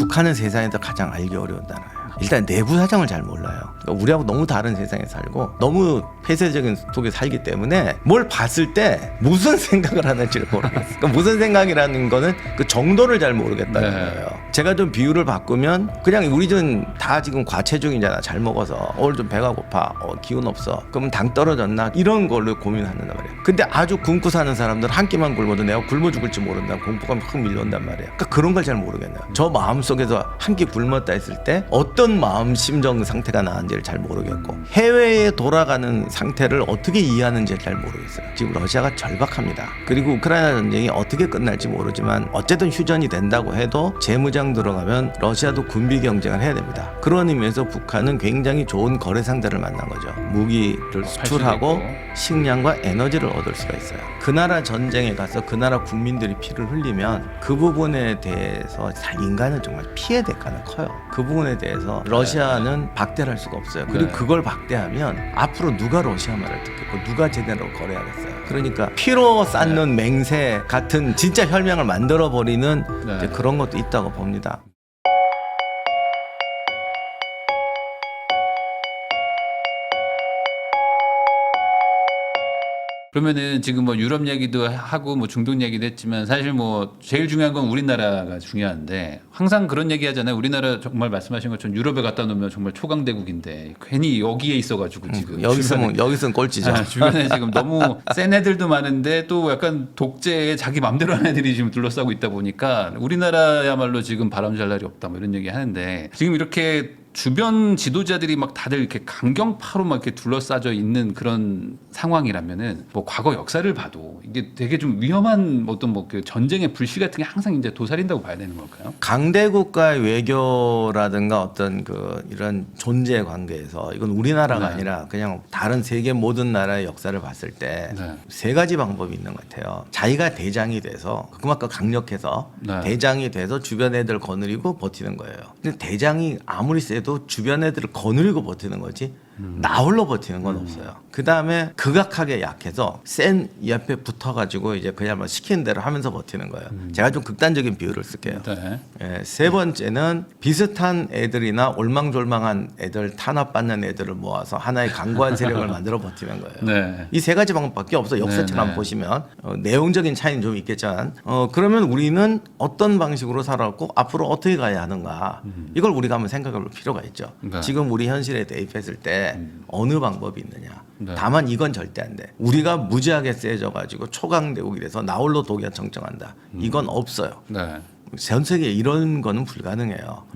북한은 세상에서 가장 알기 어려운 나라예요. 일단 내부 사정을 잘 몰라요. 그러니까 우리하고 너무 다른 세상에 살고 너무 폐쇄적인 속에 살기 때문에 뭘 봤을 때 무슨 생각을 하는지를 모르겠어요. 그러니까 무슨 생각이라는 거는 그 정도를 잘 모르겠다는 네. 거예요. 제가 좀 비유를 바꾸면 그냥 우리 좀 다 지금 과체중이잖아. 잘 먹어서 오늘 좀 배가 고파. 어, 기운 없어. 그러면 당 떨어졌나? 이런 걸로 고민하는 말이에요. 근데 아주 굶고 사는 사람들 한 끼만 굶어도 내가 굶어 죽을지 모른다. 공포감이 확 밀려온단 말이에요. 그러니까 그런 걸 잘 모르겠네요. 저 마음 속에서 한 끼 굶었다 했을 때 어떤 마음 심정 상태가 나는지를 잘 모르겠고 해외에 돌아가는 상태를 어떻게 이해하는지 잘 모르겠어요. 지금 러시아가 절박합니다. 그리고 우크라이나 전쟁이 어떻게 끝날지 모르지만 어쨌든 휴전이 된다고 해도 재무장 들어가면 러시아도 군비 경쟁을 해야 됩니다. 그런 의미에서 북한은 굉장히 좋은 거래 상대를 만난 거죠. 무기를 수출하고. 식량과 에너지를 얻을 수가 있어요. 그 나라 전쟁에 가서 그 나라 국민들이 피를 흘리면 그 부분에 대해서 사- 인간은 정말 피해 대가는 커요. 그 부분에 대해서 러시아는 박대를 할 수가 없어요. 그리고 네. 그걸 박대하면 앞으로 누가 러시아 말을 듣겠고 누가 제대로 거래하겠어요. 그러니까 피로 쌓는 맹세 같은 진짜 혈맹을 만들어 버리 는 네. 그런 것도 있다고 봅니다. 그러면은 지금 뭐 유럽 얘기도 하고 뭐 중동 얘기도 했지만 사실 뭐 제일 중요한 건 우리나라가 중요한데 항상 그런 얘기 하잖아요. 우리나라 정말 말씀하신 것처럼 유럽에 갖다 놓으면 정말 초강대국인데 괜히 여기에 있어가지고 지금 음, 여기서 주변에 뭐 여기서는 꼴찌죠. 아, 주변에 지금 너무 센 애들도 많은데 또 약간 독재에 자기 맘대로 하는 애들이 지금 둘러싸고 있다 보니까 우리나라야말로 지금 바람 잘 날이 없다 뭐 이런 얘기 하는데 지금 이렇게 주변 지도자들이 막 다들 이렇게 강경파로 막 이렇게 둘러싸져 있는 그런 상황이라면은 뭐 과거 역사를 봐도 이게 되게 좀 위험한 어떤 뭐 그 전쟁의 불씨 같은 게 항상 이제 도사린다고 봐야 되는 걸까요? 강대국과의 외교라든가 어떤 그 이런 존재 관계에서 이건 우리나라가 네. 아니라 그냥 다른 세계 모든 나라의 역사를 봤을 때세 네. 가지 방법이 있는 것 같아요. 자기가 대장이 돼서 그만큼 강력해서 네. 대장이 돼서 주변 애들 거느리고 버티는 거예요. 근데 대장이 아무리 세도 주변 애들을 거느리고 버티는 거지 나 홀로 버티는 건 없어요. 그 다음에 극악하게 약해서 센 옆에 붙어가지고 이제 그냥 뭐 시키는 대로 하면서 버티는 거예요. 제가 좀 극단적인 비유를 쓸게요. 네. 예, 세 번째는 비슷한 애들이나 올망졸망한 애들 탄압받는 애들을 모아서 하나의 강고한 세력을 만들어 버티는 거예요. 네. 이 세 가지 방법밖에 없어. 역사처럼 네, 네. 보시면 어, 내용적인 차이는 좀 있겠지만 어, 그러면 우리는 어떤 방식으로 살아왔고 앞으로 어떻게 가야 하는가 이걸 우리가 한번 생각해 볼 필요가 있죠. 음. 네. 지금 우리 현실에 대입했을 때 어느 방법이 있느냐. 네. 다만 이건 절대 안 돼. 우리가 무지하게 세져 가지고 초강대국이 돼서 나홀로 독일 청정한다. 음. 이건 없어요. 네. 전 세계 이런 거는 불가능해요.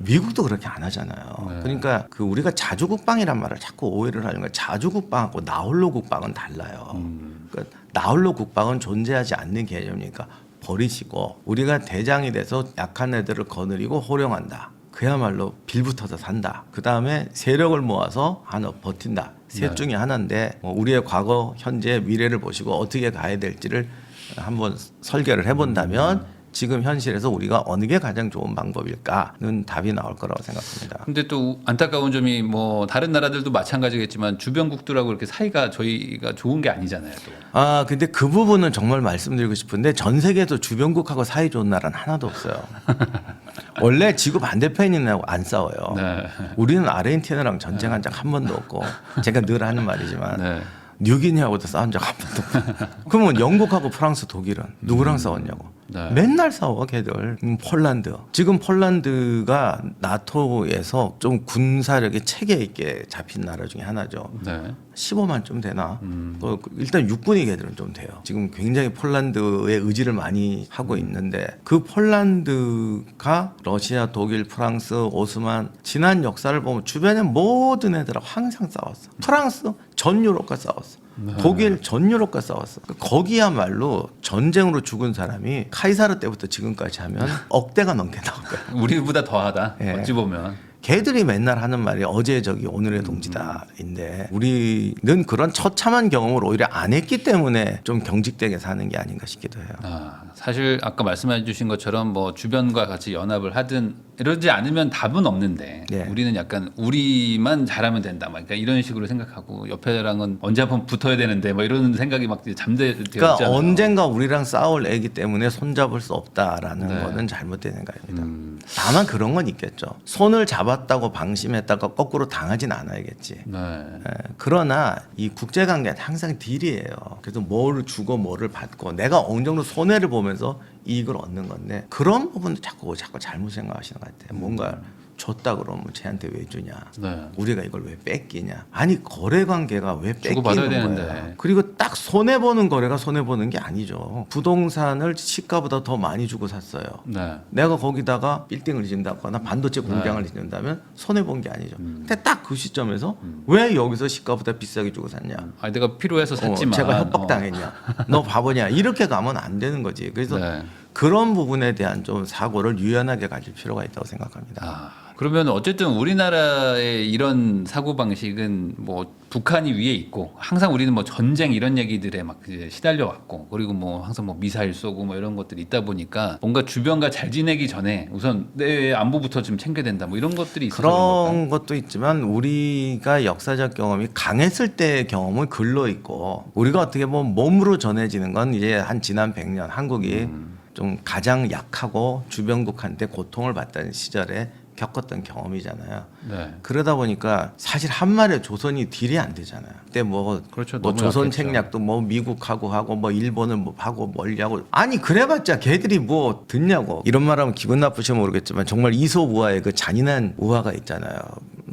미국도 그렇게 안 하잖아요. 네. 그러니까 그 우리가 자주 국방이란 말을 자꾸 오해를 하는 거예요. 자주 국방하고 나홀로 국방은 달라요. 음. 그러니까 나홀로 국방은 존재하지 않는 개념이니까 버리시고 우리가 대장이 돼서 약한 애들을 거느리고 호령한다. 그야말로 빌붙어서 산다. 그 다음에 세력을 모아서 하나 버틴다. 셋 네. 중에 하나인데 뭐 우리의 과거, 현재, 미래를 보시고 어떻게 가야 될지를 한번 설계를 해본다면 지금 현실에서 우리가 어느 게 가장 좋은 방법일까는 답이 나올 거라고 생각합니다. 근데 또 안타까운 점이 뭐 다른 나라들도 마찬가지겠지만 주변국들하고 이렇게 사이가 저희가 좋은 게 아니잖아요. 또. 아 근데 그 부분은 정말 말씀드리고 싶은데 전 세계에서 주변국하고 사이 좋은 나라는 하나도 없어요. 원래 지구 반대편인 나라고 안 싸워요. 네. 우리는 아르헨티나랑 전쟁한 적 한 번도 없고 제가 늘 하는 말이지만 네. 뉴기니하고도 싸운 적 한 번도 없고 그러면 영국하고 프랑스 독일은 누구랑 싸웠냐고 네. 맨날 싸워 걔들. 음, 폴란드. 지금 폴란드가 나토에서 좀 군사력이 체계 있게 잡힌 나라 중에 하나죠. 네. 15만 좀 되나? 음. 또 일단 육군이 걔들은 좀 돼요. 지금 굉장히 폴란드의 의지를 많이 하고 있는데 그 폴란드가 러시아 독일 프랑스 오스만 지난 역사를 보면 주변에 모든 애들하고 항상 싸웠어. 프랑스 전 유럽과 싸웠어. 독일 전 유럽과 싸웠어. 거기야말로 전쟁으로 죽은 사람이 카이사르 때부터 지금까지 하면 억대가 넘게 나올 거야. 우리보다 더하다. 예. 어찌 보면. 걔들이 맨날 하는 말이 어제 저기 오늘의 동지다인데 우리는 그런 처참한 경험을 오히려 안 했기 때문에 좀 경직되게 사는 게 아닌가 싶기도 해요. 아, 사실 아까 말씀해 주신 것처럼 뭐 주변과 같이 연합을 하든 이러지 않으면 답은 없는데 네. 우리는 약간 우리만 잘하면 된다. 막 그러니까 이런 식으로 생각하고 옆에랑은 언제 한번 붙어야 되는데 뭐 이런 생각이 막 잠재되어 그러니까 있잖아요. 언젠가 우리랑 싸울 애기 때문에 손잡을 수 없다라는 네. 거는 잘못된 생각입니다. 음, 다만 그런 건 있겠죠. 손을 잡았다고 방심했다가 거꾸로 당하진 않아야겠지. 네. 예, 그러나 이 국제관계는 항상 딜이에요. 그래서 뭐를 주고 뭐를 받고 내가 어느 정도 손해를 보면서 이익을 얻는 건데 그런 부분도 자꾸 자꾸 잘못 생각하시는 것 같아요. 뭔가 줬다 그러면 쟤한테 왜 주냐? 네. 우리가 이걸 왜 뺏기냐? 아니 거래 관계가 왜 뺏기는 되는데. 거야? 그리고 딱 손해 보는 거래가 손해 보는 게 아니죠. 부동산을 시가보다 더 많이 주고 샀어요. 네. 내가 거기다가 빌딩을 짓는다거나 반도체 공장을 짓는다면 손해 본 게 아니죠. 근데 딱 그 시점에서 왜 여기서 시가보다 비싸게 주고 샀냐? 아, 내가 필요해서 어, 샀지만 제가 어. 협박당했냐? 너 바보냐? 이렇게 가면 안 되는 거지. 그래서 네. 그런 부분에 대한 좀 사고를 유연하게 가질 필요가 있다고 생각합니다. 아, 그러면 어쨌든 우리나라의 이런 사고 방식은 뭐 북한이 위에 있고 항상 우리는 뭐 전쟁 이런 얘기들에 막 이제 시달려 왔고 그리고 뭐 항상 뭐 미사일 쏘고 뭐 이런 것들이 있다 보니까 뭔가 주변과 잘 지내기 전에 우선 내 안보부터 좀 챙겨야 된다 뭐 이런 것들이 있어서 그런 것도 있지만 우리가 역사적 경험이 강했을 때의 경험은 글로 있고 우리가 어떻게 보면 몸으로 전해지는 건 이제 한 지난 100년 한국이 음. 좀 가장 약하고 주변국한테 고통을 받던 시절에 겪었던 경험이잖아요. 네. 그러다 보니까 사실 한 말에 조선이 딜이 안 되잖아요. 그때 뭐, 그렇죠. 뭐 조선 약했죠. 책략도 뭐 미국하고 하고 뭐 일본을 뭐 하고 멀리 하고 아니 그래봤자 걔들이 뭐 듣냐고 이런 말하면 기분 나쁘시면 모르겠지만 정말 이솝 우화의 그 잔인한 우화가 있잖아요.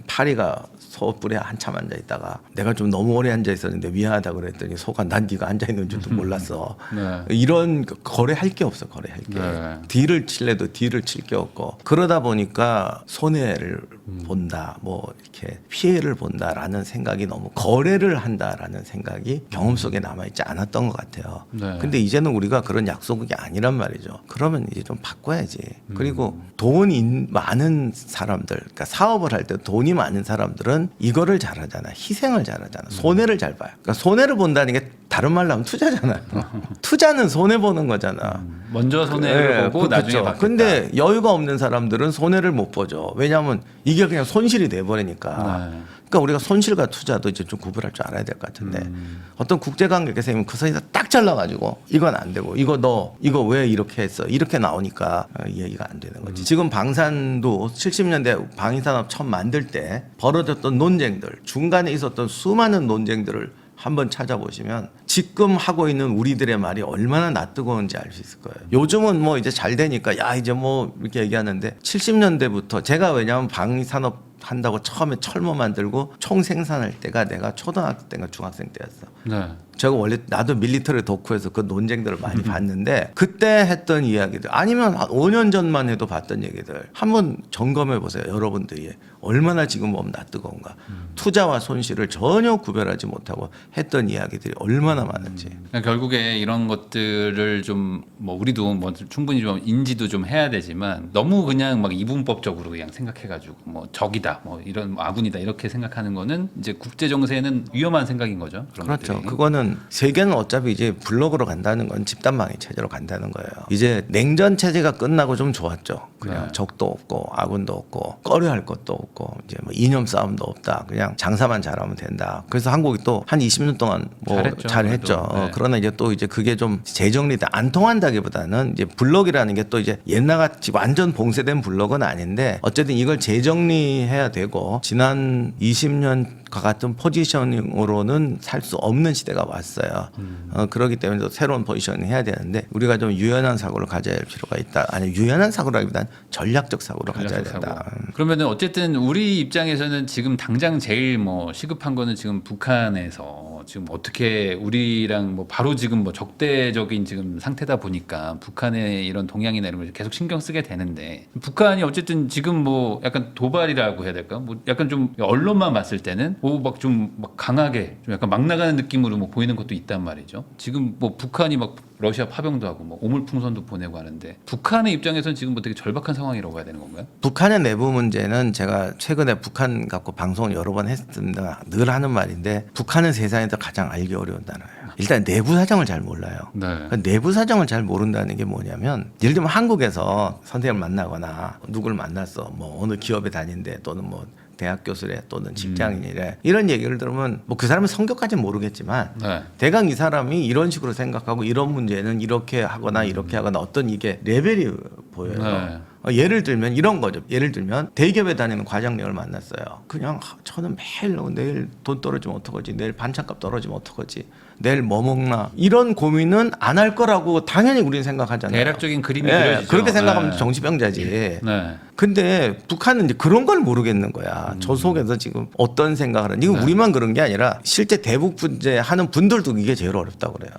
파리가 소뿔에 한참 앉아 있다가 내가 좀 너무 오래 앉아 있었는데 미안하다 그랬더니 소가 난 네가 앉아 있는 줄도 몰랐어. 네. 이런 그 거래할 게 없어 거래할 게 네. 딜을 칠래도 딜을 칠 게 없고 그러다 보니까 손해를 음. 본다 뭐 이렇게 피해를 본다라는 생각이 너무 거래를 한다라는 생각이 경험 속에 남아 있지 않았던 것 같아요. 네. 근데 이제는 우리가 그런 약속이 아니란 말이죠. 그러면 이제 좀 바꿔야지. 음. 그리고 돈이 많은 사람들, 그러니까 사업을 할 때 돈이 많은 사람들은 이거를 잘하잖아. 희생을 잘하잖아. 음. 손해를 잘 봐요. 그러니까 손해를 본다는 게 다른 말로 하면 투자잖아요. 투자는 손해 보는 거잖아. 먼저 손해를 예, 보고 나중에 그렇죠. 받겠다. 근데 여유가 없는 사람들은 손해를 못 보죠. 왜냐하면 이게 그냥 손실이 돼 버리니까. 네. 그러니까 우리가 손실과 투자도 이제 좀 구분할 줄 알아야 될 것 같은데 음. 어떤 국제관계에서 그 사이에서 딱 잘라가지고 이건 안 되고 이거 너 이거 왜 이렇게 했어 이렇게 나오니까 어, 이해가 안 되는 음. 거지. 지금 방산도 70년대 방위산업 처음 만들 때 벌어졌던 논쟁들 중간에 있었던 수많은 논쟁들을 한번 찾아보시면 지금 하고 있는 우리들의 말이 얼마나 낯뜨거운지 알 수 있을 거예요. 요즘은 뭐 이제 잘 되니까 야 이제 뭐 이렇게 얘기하는데 70년대부터 제가 왜냐하면 방위산업 한다고 처음에 철모 만들고 총 생산할 때가 내가 초등학생 때인가 중학생 때였어. 네. 제가 원래 나도 밀리터리 덕후에서 그 논쟁들을 많이 봤는데 그때 했던 이야기들 아니면 한 5년 전만 해도 봤던 얘기들 한번 점검해 보세요 여러분들이 얼마나 지금 보면 낯뜨거운가 투자와 손실을 전혀 구별하지 못하고 했던 이야기들이 얼마나 많은지 그러니까 결국에 이런 것들을 좀 뭐 우리도 뭐 충분히 좀 인지도 좀 해야 되지만 너무 그냥 막 이분법적으로 그냥 생각해가지고 뭐 적이다 뭐 이런 뭐 아군이다 이렇게 생각하는 거는 이제 국제 정세는 위험한 생각인 거죠. 그런 그렇죠. 것들이. 그거는 세계는 어차피 이제 블록으로 간다는 건 집단방위 체제로 간다는 거예요. 이제 냉전 체제가 끝나고 좀 좋았죠. 그냥 네. 적도 없고 아군도 없고 꺼려할 것도 없고 이제 뭐 이념 싸움도 없다. 그냥 장사만 잘하면 된다. 그래서 한국이 또 한 20년 동안 뭐 잘했죠, 잘했죠. 그래도. 네. 어, 그러나 이제 또 이제 그게 좀 재정리돼 안 통한다기보다는 이제 블록이라는 게 또 이제 옛날같이 완전 봉쇄된 블록은 아닌데 어쨌든 이걸 재정리해야 되고 지난 20년과 같은 포지셔닝으로는 살 수 없는 시대가 왔어요. 음. 어, 그렇기 때문에 또 새로운 포지셔닝 해야 되는데 우리가 좀 유연한 사고를 가져야 할 필요가 있다. 아니 유연한 사고라기보다는 전략적 사고를 가져야 전략적 된다. 사고. 그러면은 어쨌든 우리 입장에서는 지금 당장 제일 뭐 시급한 거는 지금 북한에서 지금 어떻게 우리랑 뭐 바로 지금 뭐 적대적인 지금 상태다 보니까 북한의 이런 동향이나 이런 걸 계속 신경 쓰게 되는데 북한이 어쨌든 지금 뭐 약간 도발이라고 해야 될까? 뭐 약간 좀 언론만 봤을 때는 뭐막좀막 강하게 좀 약간 막 나가는 느낌으로 뭐 보이는 것도 있단 말이죠. 지금 뭐 북한이 막 러시아 파병도 하고 뭐 오물풍선도 보내고 하는데 북한의 입장에서는 지금 뭐 되게 절박한 상황이라고 해야 되는 건가요? 북한의 내부 문제는 제가 최근에 북한 갖고 방송을 여러 번 했습니다. 늘 하는 말인데 북한은 세상에서 가장 알기 어려운 단어예요. 일단 내부 사정을 잘 몰라요. 네. 그러니까 내부 사정을 잘 모른다는 게 뭐냐면 예를 들면 한국에서 선생님을 만나거나 누굴 만났어 뭐 어느 기업에 다닌대 또는 뭐 대학 교수래 또는 직장인이래 이런 얘기를 들으면 뭐 그 사람의 성격까지는 모르겠지만 네. 대강 이 사람이 이런 식으로 생각하고 이런 문제는 이렇게 하거나 이렇게 하거나 어떤 이게 레벨이 보여요. 네. 어, 예를 들면 이런 거죠. 예를 들면 대기업에 다니는 과장님을 만났어요. 그냥 하, 저는 매일 어, 내일 돈 떨어지면 어떡하지? 내일 반찬값 떨어지면 어떡하지? 내일 뭐 먹나? 이런 고민은 안 할 거라고 당연히 우리는 생각하잖아요. 대략적인 그림이 예, 그려지죠. 그렇게 생각하면 네. 정치병자지. 네. 근데 북한은 이제 그런 걸 모르겠는 거야. 저 속에서 지금 어떤 생각을 하는. 이거 우리만 그런 게 아니라 실제 대북 분제 하는 분들도 이게 제일 어렵다고 그래요.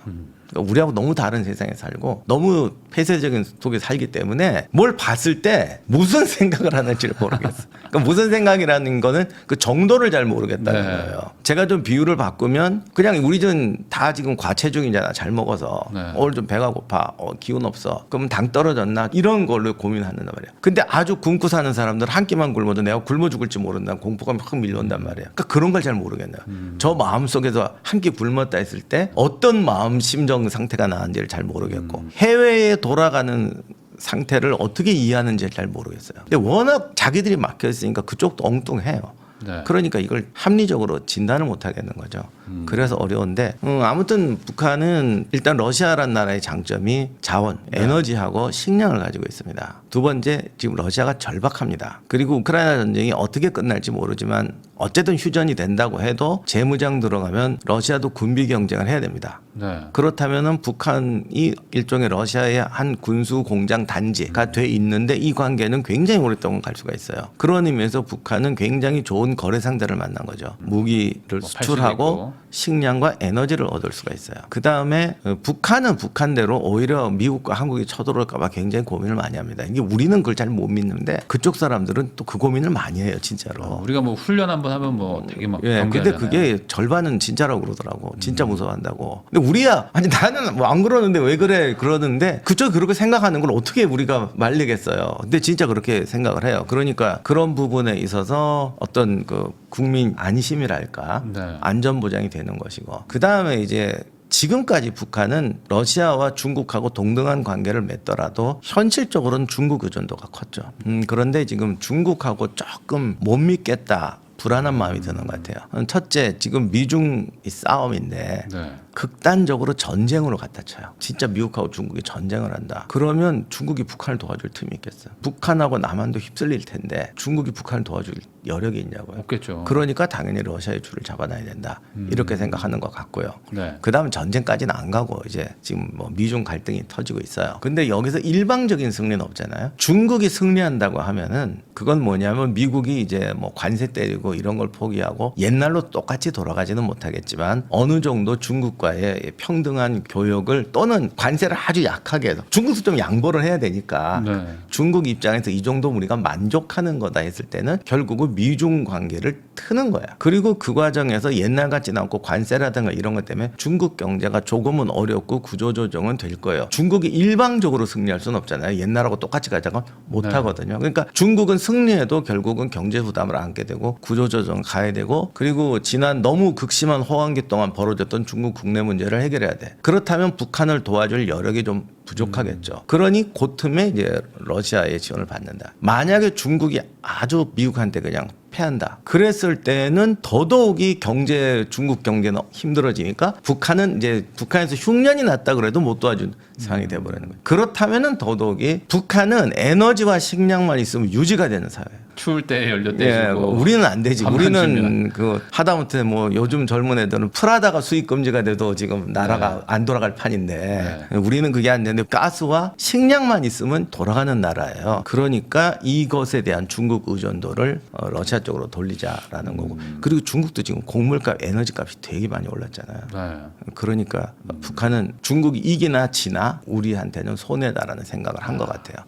그러니까 우리하고 너무 다른 세상에 살고 너무 폐쇄적인 속에 살기 때문에 뭘 봤을 때 무슨 생각을 하는지를 모르겠어. 그러니까 무슨 생각이라는 거는 그 정도를 잘 모르겠다는 네. 거예요. 제가 좀 비유를 바꾸면 그냥 우리 좀 다 지금 과체중이잖아. 잘 먹어서 네. 오늘 좀 배가 고파. 어, 기운 없어. 그럼 당 떨어졌나? 이런 걸로 고민하는단 말이야. 근데 아주 굶고 사는 사람들 한 끼만 굶어도 내가 굶어 죽을지 모른다는 공포감이 확 밀려온단 말이야. 그러니까 그런 걸 잘 모르겠네요. 저 마음 속에서 한 끼 굶었다 했을 때 어떤 마음 심정 상태가 나는지를 잘 모르겠고 해외에 돌아가는 상태를 어떻게 이해하는지 잘 모르겠어요. 근데 워낙 자기들이 막혀 있으니까 그쪽도 엉뚱해요. 네. 그러니까 이걸 합리적으로 진단을 못 하겠는 거죠. 그래서 어려운데 음, 아무튼 북한은 일단 러시아라는 나라의 장점이 자원, 에너지하고 식량을 가지고 있습니다. 두 번째 지금 러시아가 절박합니다. 그리고 우크라이나 전쟁이 어떻게 끝날지 모르지만 어쨌든 휴전이 된다고 해도 재무장 들어가면 러시아도 군비 경쟁을 해야 됩니다. 네. 그렇다면은 북한이 일종의 러시아의 한 군수 공장 단지가 돼 있는데 이 관계는 굉장히 오랫동안 갈 수가 있어요. 그런 의미에서 북한은 굉장히 좋은 거래 상대를 만난 거죠. 무기를 뭐팔 수도 수출하고. 식량과 에너지를 얻을 수가 있어요. 그 다음에 북한은 북한대로 오히려 미국과 한국이 쳐들어올까봐 굉장히 고민을 많이 합니다. 이게 우리는 그걸 잘 못 믿는데 그쪽 사람들은 또 그 고민을 많이 해요, 진짜로. 우리가 뭐 훈련 한번 하면 뭐 되게 막 예, 근데 경계하잖아요. 그게 절반은 진짜라고 그러더라고. 진짜 무서워한다고. 근데 우리야, 아니 나는 뭐 안 그러는데 왜 그래 그러는데 그쪽 그렇게 생각하는 걸 어떻게 우리가 말리겠어요. 근데 진짜 그렇게 생각을 해요. 그러니까 그런 부분에 있어서 어떤 그 국민 안심이랄까 네. 안전 보장이 되는 것이고 그 다음에 이제 지금까지 북한은 러시아와 중국하고 동등한 관계를 맺더라도 현실적으로는 중국 의존도가 컸죠. 음, 그런데 지금 중국하고 조금 못 믿겠다. 불안한 마음이 드는 것 같아요. 음, 첫째, 지금 미중 이 싸움인데 네. 극단적으로 전쟁으로 갖다 쳐요. 진짜 미국하고 중국이 전쟁을 한다. 그러면 중국이 북한을 도와줄 틈이 있겠어요. 북한하고 남한도 휩쓸릴 텐데 중국이 북한을 도와줄 여력이 있냐고요. 없겠죠. 그러니까 당연히 러시아의 줄을 잡아놔야 된다. 이렇게 생각하는 것 같고요. 네. 그 다음 전쟁까지는 안 가고 이제 지금 뭐 미중 갈등이 터지고 있어요. 근데 여기서 일방적인 승리는 없잖아요. 중국이 승리한다고 하면은 그건 뭐냐면 미국이 이제 뭐 관세 때리고 이런 걸 포기하고 옛날로 똑같이 돌아가지는 못하겠지만 어느 정도 중국 과의 평등한 교역을 또는 관세를 아주 약하게 해서 중국도 좀 양보를 해야 되니까 네. 중국 입장에서 이 정도 우리가 만족하는 거다 했을 때는 결국은 미중 관계를 트는 거야. 그리고 그 과정에서 옛날 같지는 않고 관세라든가 이런 것 때문에 중국 경제가 조금은 어렵고 구조조정은 될 거예요. 중국이 일방적으로 승리할 수는 없잖아요. 옛날하고 똑같이 가자고 못 네. 하거든요. 그러니까 중국은 승리해도 결국은 경제 부담을 안게 되고 구조조정 가야 되고 그리고 지난 너무 극심한 호황기 동안 벌어졌던 중국 국내 문제를 해결해야 돼. 그렇다면 북한을 도와줄 여력이 좀 부족하겠죠. 그러니 그 틈에 이제 러시아의 지원을 받는다. 만약에 중국이 아주 미국한테 그냥 패한다. 그랬을 때는 더더욱이 경제 중국 경제는 힘들어지니까 북한은 이제 북한에서 흉년이 났다 그래도 못 도와준 상황이 돼버리는 거예요. 그렇다면은 더더욱이 북한은 에너지와 식량만 있으면 유지가 되는 사회예요. 추울 때 연료 예, 뭐 우리는 안 되지. 우리는. 그 하다못해 뭐 요즘 젊은 애들은 프라다가 수입 금지가 돼도 지금 나라가 네. 안 돌아갈 판인데 우리는 그게 안 되는데 가스와 식량만 있으면 돌아가는 나라예요. 그러니까 이것에 대한 중국 의존도를 어, 러시아 쪽으로 돌리자라는 거고. 음. 그리고 중국도 지금 곡물값, 에너지값이 되게 많이 올랐잖아요. 네. 그러니까 북한은 중국이 이기나 지나 우리한테는 손해다라는 생각을 한 것 같아요.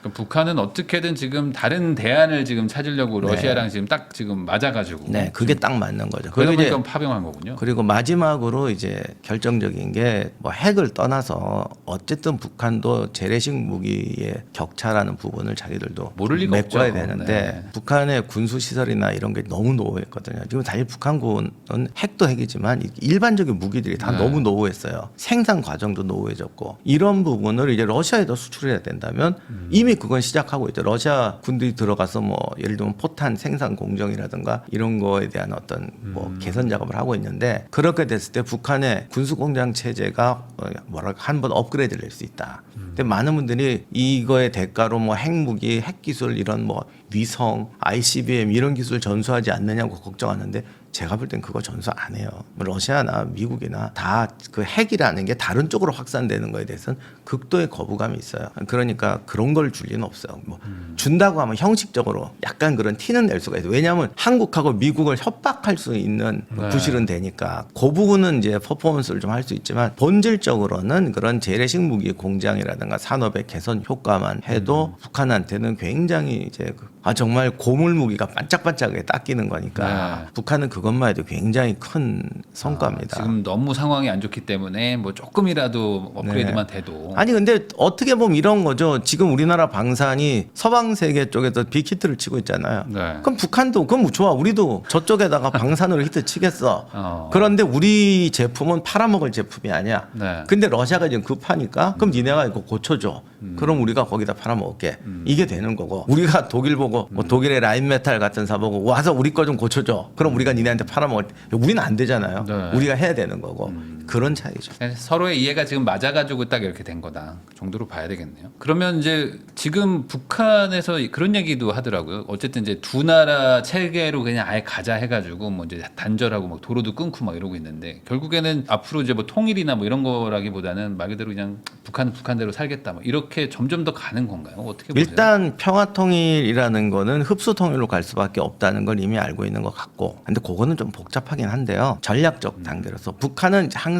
그럼 북한은 어떻게든 지금 다른 대안을 지금 찾으려고 러시아랑 지금 딱 지금 맞아가지고 네, 그게 딱 맞는 거죠. 그러다 그리고 이제 보니까 파병한 거군요. 그리고 마지막으로 이제 결정적인 게 뭐 핵을 떠나서 어쨌든 북한도 재래식 무기의 격차라는 부분을 자기들도 모를 리가 메꿔야 없죠. 되는데 네. 북한의 군수 시설이나 이런 게 너무 노후했거든요. 지금 사실 북한군은 핵도 핵이지만 이- 일반적인 무기들이 다 네. 너무 노후했어요. 생산 과정도 노후해졌고 이런 부분을 이제 러시아에도 수출해야 된다면 음. 이미 그건 시작하고 있죠. 러시아 군들이 들어가서 뭐 예를 들면 포탄 생산 공정이라든가 이런 거에 대한 어떤 뭐 음. 개선 작업을 하고 있는데 그렇게 됐을 때 북한의 군수 공장 체제가 어, 뭐랄까 한 번 업그레이드를 낼수 있다. 음. 근데 많은 분들이 이거의 대가로 뭐 핵무기, 핵기술 이런 뭐 위성, ICBM 이런 기술 전수하지 않느냐고 걱정하는데 제가 볼 땐 그거 전수 안 해요. 뭐 러시아나 미국이나 다 그 핵이라는 게 다른 쪽으로 확산되는 거에 대해서는 극도의 거부감이 있어요. 그러니까 그런 걸 줄 리는 없어요. 뭐 준다고 하면 형식적으로 약간 그런 티는 낼 수가 있어요. 왜냐하면 한국하고 미국을 협박할 수 있는 네. 부실은 되니까 그 부분은 이제 퍼포먼스를 좀 할 수 있지만 본질적으로는 그런 재래식 무기 공장이라든가 산업의 개선 효과만 해도 북한한테는 굉장히 이제 그- 아 정말 고물 무기가 반짝반짝하게 닦이는 거니까 네. 북한은 그 것만 해도 굉장히 큰 성과입니다. 아, 지금 너무 상황이 안 좋기 때문에 뭐 조금이라도 업그레이드만 돼도 네. 아니 근데 어떻게 보면 이런 거죠. 지금 우리나라 방산이 서방 세계 쪽에서 빅히트를 치고 있잖아요. 네. 그럼 북한도 그럼 뭐 좋아. 우리도 저쪽에다가 방산으로 히트 치겠어. 어. 그런데 우리 제품은 팔아먹을 제품이 아니야. 네. 근데 러시아가 지금 급하니까 그럼 니네가 이거 고쳐줘. 음. 그럼 우리가 거기다 팔아먹을게. 이게 되는 거고 우리가 독일 보고 뭐 독일의 라인메탈 같은 사 보고 와서 우리 거 좀 고쳐줘. 그럼 우리가 니네한테 팔아먹을 때 우리는 안 되잖아요. 네. 음. 우리가 해야 되는 거고 그런 차이죠. 서로의 이해가 지금 맞아가지고 딱 이렇게 된 거다 그 정도로 봐야 되겠네요. 그러면 이제 지금 북한에서 그런 얘기도 하더라고요. 어쨌든 이제 두 나라 체계로 그냥 아예 가자 해가지고 뭐 이제 단절하고 막 도로도 끊고 막 이러고 있는데 결국에는 앞으로 이제 뭐 통일이나 뭐 이런 거라기보다는 말 그대로 그냥 북한은 북한대로 살겠다 뭐 이렇게 점점 더 가는 건가요? 어떻게 보세요? 일단 평화 통일이라는 거는 흡수 통일로 갈 수밖에 없다는 걸 이미 알고 있는 것 같고 근데 그거는 좀 복잡하긴 한데요 전략적 단계로서 북한은 항상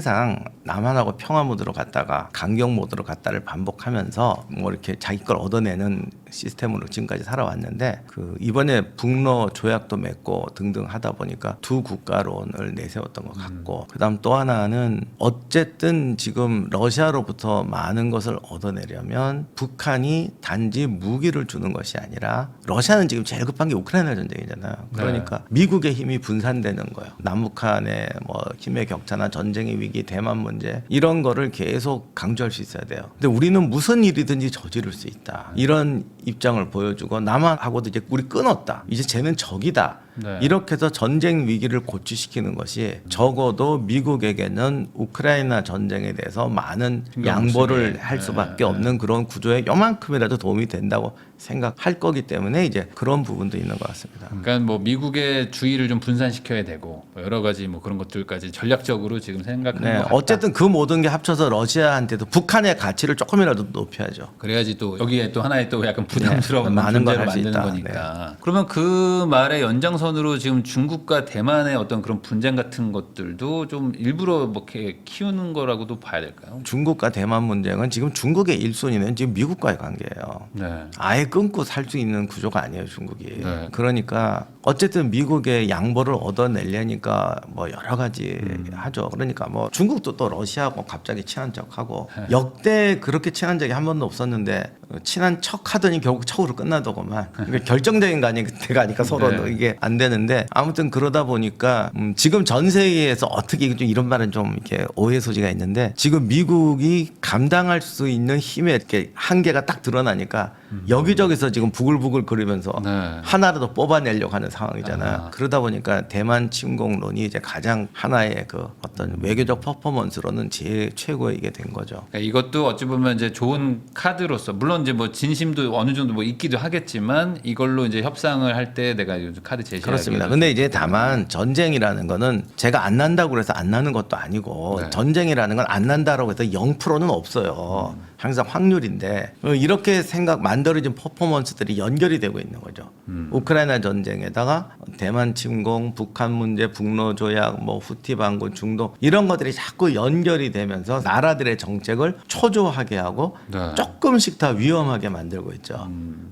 남한하고 평화 모드로 갔다가 강경 모드로 갔다를 반복하면서 뭐 이렇게 자기 걸 얻어내는 시스템으로 지금까지 살아왔는데 그 이번에 북러 조약도 맺고 등등 하다 보니까 두 국가론을 내세웠던 것 같고 그다음 또 하나는 어쨌든 지금 러시아로부터 많은 것을 얻어내려면 북한이 단지 무기를 주는 것이 아니라 러시아는 지금 제일 급한 게 우크라이나 전쟁이잖아요. 그러니까 미국의 힘이 분산되는 거예요. 남북한의 뭐 힘의 격차나 전쟁의 위기, 대만 문제 이런 거를 계속 강조할 수 있어야 돼요. 근데 우리는 무슨 일이든지 저지를 수 있다. 이런 입장을 보여주고 남한하고도 이제 우리 끊었다. 이제 쟤는 적이다. 네. 이렇게 해서 전쟁 위기를 고취시키는 것이 적어도 미국에게는 우크라이나 전쟁에 대해서 많은 양보를. 할 네, 수밖에 네. 없는 그런 구조에 요만큼이라도 도움이 된다고 생각할 거기 때문에 이제 그런 부분도 있는 것 같습니다. 그러니까 뭐 미국의 주의를 좀 분산시켜야 되고 뭐 여러 가지 뭐 그런 것들까지 전략적으로 지금 생각하는 네, 것 같다. 어쨌든 그 모든 게 합쳐서 러시아한테도 북한의 가치를 조금이라도 높여야죠. 그래야지 또 여기에 또 하나의 또 약간 부담스러운 네, 많은 걸 존재를 할수 만드는 있다. 네. 거니까. 그러면 그 말의 연장 선으로 지금 중국과 대만의 어떤 그런 분쟁 같은 것들도 좀 일부러 뭐 이렇게 키우는 거라고도 봐야 될까요? 중국과 대만 문제는 지금 중국의 1순위는 지금 미국과의 관계예요. 네. 아예 끊고 살 수 있는 구조가 아니에요 중국이. 네. 그러니까 어쨌든 미국의 양보를 얻어내려니까 뭐 여러 가지 음. 하죠. 그러니까 뭐 중국도 또 러시아하고 갑자기 친한 척하고 네. 역대 그렇게 친한 적이 한 번도 없었는데 어, 친한 척 하더니 결국 척으로 끝나더구만. 이게 결정적인 거 아니니까 때가 아니까 서로 네. 이게 안 되는데 아무튼 그러다 보니까 음 지금 전 세계에서 어떻게 좀 이런 말은 좀 이렇게 오해 소지가 있는데 지금 미국이 감당할 수 있는 힘의 이렇게 한계가 딱 드러나니까 여기저기서 지금 부글부글 거리면서 음. 네. 하나라도 뽑아내려고 하는 상황이잖아요. 아. 그러다 보니까 대만 침공론이 이제 가장 하나의 그 어떤 외교적 퍼포먼스로는 제일 최고의 이게 된 거죠. 그러니까 이것도 어찌 보면 이제 좋은 카드로서 물론 이제 뭐 진심도 어느 정도 뭐 있기도 하겠지만 이걸로 이제 협상을 할 때 내가 요즘 카드 제시하기 그렇습니다. 근데 이제 다만 전쟁이라는 거는 제가 안 난다고 그래서 안 나는 것도 아니고 네. 전쟁이라는 건 안 난다라고 해서 0%는 없어요. 항상 확률인데 어, 이렇게 생각 만들어진 퍼포먼스들이 연결이 되고 있는 거죠. 우크라이나 전쟁에다가 대만 침공, 북한 문제, 북러 조약, 뭐 후티 반군, 중동 이런 것들이 자꾸 연결이 되면서 나라들의 정책을 초조하게 하고 네. 조금씩 다 위험하게 만들고 있죠.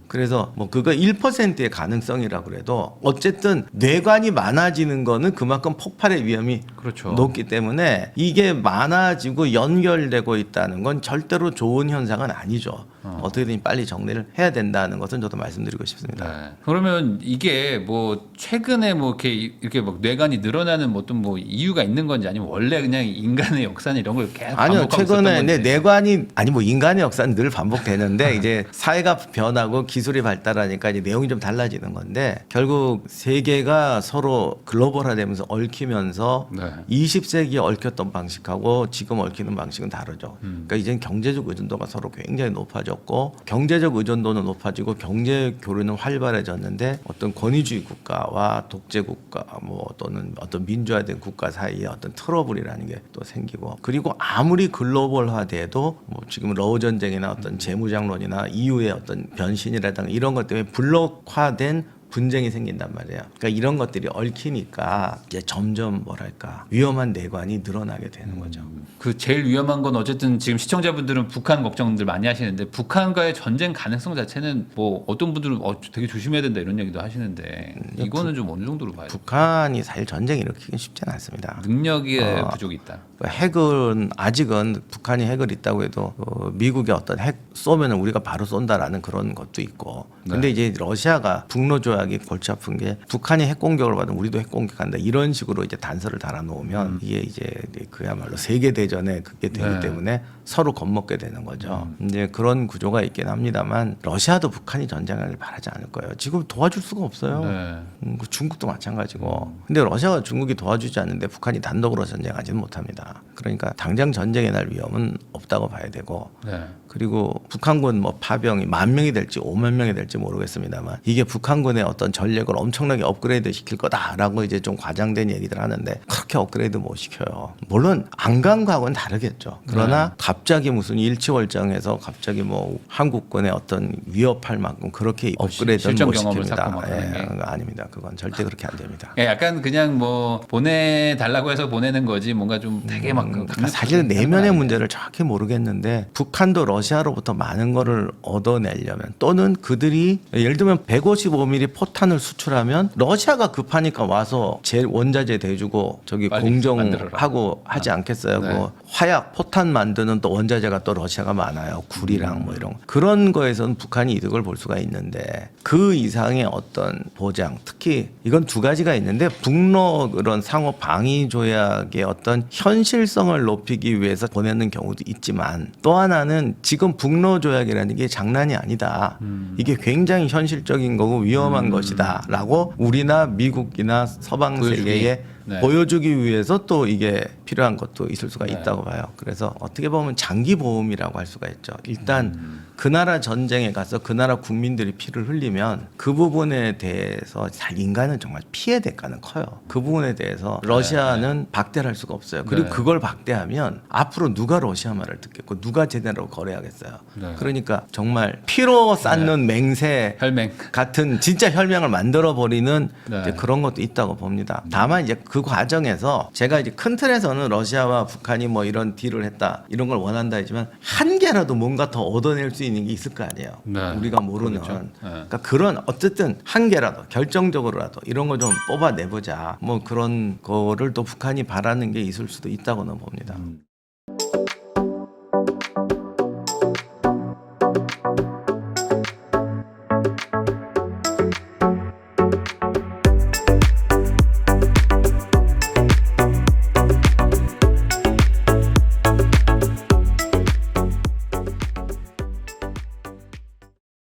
그래서 뭐 그거 1%의 가능성이라 그래도 어쨌든 뇌관이 많아지는 거는 그만큼 폭발의 위험이 그렇죠. 높기 때문에 이게 많아지고 연결되고 있다는 건 절대로 좋은 현상은 아니죠. 어. 떻게든 빨리 정리를 해야 된다는 것은 저도 말씀드리고 싶습니다. 네. 그러면 이게 뭐 최근에 뭐 이렇게 이렇게 막 뇌관이 늘어나는 뭐 어떤 뭐 이유가 있는 건지 아니면 원래 그냥 인간의 역사는 이런 걸 계속 아니요 최근에 건지. 뇌관이 아니 뭐 인간의 역사는 늘 반복되는데 이제 사회가 변하고 기술이 발달하니까 이제 내용이 좀 달라지는 건데 결국 세계가 서로 글로벌화되면서 얽히면서 네. 20세기에 얽혔던 방식하고 지금 얽히는 방식은 다르죠. 음. 그러니까 이젠 경제적 의존도가 서로 굉장히 높아 졌고 경제적 의존도는 높아지고 경제 교류는 활발해졌는데 어떤 권위주의 국가와 독재 국가 뭐 또는 어떤 민주화된 국가 사이에 어떤 트러블이라는 게 또 생기고 그리고 아무리 글로벌화돼도 뭐 지금 러우 전쟁이나 어떤 재무장론이나 이후의 어떤 변신이라든가 이런 것 때문에 블록화된 분쟁이 생긴단 말이에요. 그러니까 이런 것들이 얽히니까 이제 점점 뭐랄까 위험한 내관이 늘어나게 되는 거죠. 그 제일 위험한 건 어쨌든 지금 시청자분들은 북한 걱정들 많이 하시는데 북한과의 전쟁 가능성 자체는 뭐 어떤 분들은 어, 되게 조심해야 된다 이런 얘기도 하시는데 이거는 좀 어느 정도로 봐야 돼? 북한이 사실 전쟁 일으키긴 쉽지는 않습니다. 능력의 어. 부족이 있다. 그 핵은 아직은 북한이 핵을 있다고 해도 어, 미국의 어떤 핵 쏘면 우리가 바로 쏜다라는 그런 것도 있고 근데 이제 러시아가 북러 조약 이 골치 아픈 게 북한이 핵 공격을 받으면 우리도 핵 공격한다 이런 식으로 이제 단서를 달아놓으면 이게 이제 그야말로 세계 대전에 그게 되기 네. 때문에 서로 겁먹게 되는 거죠. 이제 그런 구조가 있긴 합니다만 러시아도 북한이 전쟁을 바라지 않을 거예요. 지금 도와줄 수가 없어요. 네. 음, 그 중국도 마찬가지고. 근데 러시아가 중국이 도와주지 않는데 북한이 단독으로 전쟁하지는 못합니다. 그러니까 당장 전쟁에 날 위험은 없다고 봐야 되고. 네. 그리고 북한군 뭐 파병이 만 명이 될지 5만 명이 될지 모르겠습니다만 이게 북한군의 어떤 전력을 엄청나게 업그레이드 시킬 거다라고 이제 좀 과장된 얘기들 하는데 그렇게 업그레이드 못 시켜요. 물론 안간 거하고는 다르겠죠. 그러나 갑자기 무슨 일치월장에서 갑자기 뭐 한국군의 어떤 위협할 만큼 그렇게 업그레이드는 실전 못 시킵니다. 예, 아닙니다. 그건 절대 그렇게 안 됩니다. 예, 약간 그냥 뭐 보내달라고 해서 보내는 거지 뭔가 좀 되게 막 음, 강력하게 사실 하는 건 내면의. 문제를 정확히 모르겠는데 북한도 러시아로부터 많은 거를 얻어내려면 또는 그들이 예를 들면 155mm 포탄을 수출하면 러시아가 급하니까 와서 제 원자재 대주고 저기 빨리 공정하고. 하지 않겠어요. 네. 그 화약 포탄 만드는 또 원자재가 또 러시아가 많아요. 구리랑 뭐 이런 거. 그런 거에서는 북한이 이득을 볼 수가 있는데 그 이상의 어떤 보장 특히 이건 두 가지가 있는데 북러 그런 상호 방위 조약의 어떤 현실성을 높이기 위해서 보내는 경우도 있지만 또 하나는 지금 북러 조약이라는 게 장난이 아니다. 이게 굉장히 현실적인 거고 위험한 것이다라고 우리나 미국이나 서방. 세계에 네. 보여주기 위해서 또 이게 필요한 것도 있을 수가 네. 있다고 봐요. 그래서 어떻게 보면 장기 보험이라고 할 수가 있죠. 일단 음. 그 나라 전쟁에 가서 그 나라 국민들이 피를 흘리면 그 부분에 대해서 사- 인간은 정말 피해 대가는 커요. 그 부분에 대해서 러시아는 박대를 할 수가 없어요. 그리고 네. 그걸 박대하면 앞으로 누가 러시아 말을 듣겠고 누가 제대로 거래하겠어요. 네. 그러니까 정말 피로 쌓는 맹세 혈맹. 같은 진짜 혈맹을 만들어 버리는 네. 그런 것도 있다고 봅니다. 다만 이제 그 과정에서 제가 이제 큰 틀에서는 러시아와 북한이 뭐 이런 딜을 했다 이런 걸 원한다 했지만 한 개라도 뭔가 더 얻어낼 수 있는 게 있을 거 아니에요. 네. 우리가 모르는. 그렇죠. 네. 그러니까 그런 어쨌든 한 개라도 결정적으로라도 이런 거좀 뽑아내보자. 뭐 그런 거를 또 북한이 바라는 게 있을 수도 있다고는 봅니다.